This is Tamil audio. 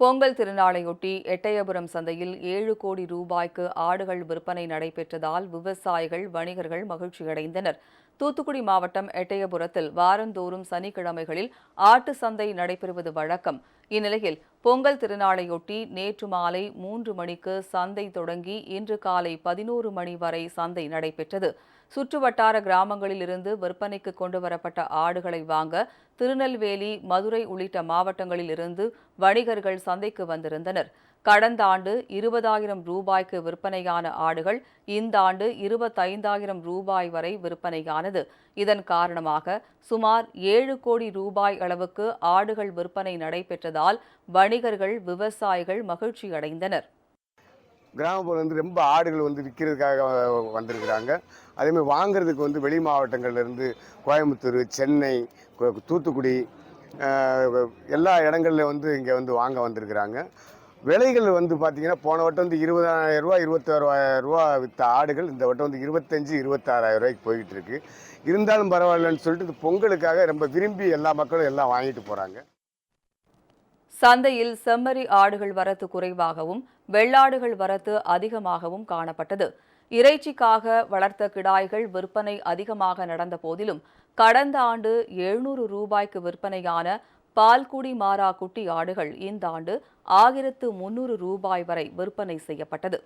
பொங்கல் திருநாளையொட்டி எட்டயபுரம் சந்தையில் ஏழு கோடி ரூபாய்க்கு ஆடுகள் விற்பனை நடைபெற்றதால் விவசாயிகள் வணிகர்கள் மகிழ்ச்சியடைந்தனர். தூத்துக்குடி மாவட்டம் எட்டயபுரத்தில் வாரந்தோறும் சனிக்கிழமைகளில் ஆட்டு சந்தை நடைபெறுவது வழக்கம். இந்நிலையில் பொங்கல் திருநாளையொட்டி நேற்று மாலை மூன்று மணிக்கு சந்தை தொடங்கி இன்று காலை பதினோரு மணி வரை சந்தை நடைபெற்றது. சுற்றுவட்டார கிராமங்களில் இருந்து விற்பனைக்கு கொண்டு வரப்பட்ட ஆடுகளை வாங்க திருநெல்வேலி மதுரை உள்ளிட்ட மாவட்டங்களில் இருந்து வணிகர்கள் சந்தைக்கு வந்திருந்தனர். கடந்த ஆண்டு இருபதாயிரம் ரூபாய்க்கு விற்பனையான ஆடுகள் இந்த ஆண்டு இருபத்தைந்தாயிரம் ரூபாய் வரை விற்பனையானது. இதன் காரணமாக சுமார் ஏழு கோடி ரூபாய் அளவுக்கு ஆடுகள் விற்பனை நடைபெற்றதால் வணிகர்கள் விவசாயிகள் மகிழ்ச்சியடைந்தனர். கிராமப்புறம் வந்து ரொம்ப ஆடுகள் வந்து விற்கிறதுக்காக வந்திருக்கிறாங்க. அதேமாதிரி வாங்குறதுக்கு வந்து வெளி மாவட்டங்கள்லேருந்து கோயம்புத்தூர் சென்னை தூத்துக்குடி எல்லா இடங்கள்ல வந்து இங்கே வந்து வாங்க வந்திருக்கிறாங்க. விலைகள் வந்து பார்த்தீங்கன்னா போன வட்டம் வந்து இருபதாயிரம் ரூபா இருபத்தாறாயிரம் ரூபா விற்ற ஆடுகள் இந்த வட்டம் வந்து இருபத்தஞ்சி இருபத்தாறாயிரம் ரூபாய்க்கு போய்கிட்டு இருக்கு. இருந்தாலும் பரவாயில்லன்னு சொல்லிட்டு இது பொங்கலுக்காக ரொம்ப விரும்பி எல்லா மக்களும் எல்லாம் வாங்கிட்டு போகிறாங்க சந்தையில் செம்மறி ஆடுகள் வரத்து குறைவாகவும் வெள்ளாடுகள் வரத்து அதிகமாகவும் காணப்பட்டது. இறைச்சிக்காக வளர்த்த கிடாய்கள் விற்பனை அதிகமாக நடந்த போதிலும் கடந்த ஆண்டு எழுநூறு ரூபாய்க்கு விற்பனையான பால்குடி மாறா குட்டி ஆடுகள் இந்த ஆண்டு ஆயிரத்து முன்னூறு ரூபாய் வரை விற்பனை செய்யப்பட்டது.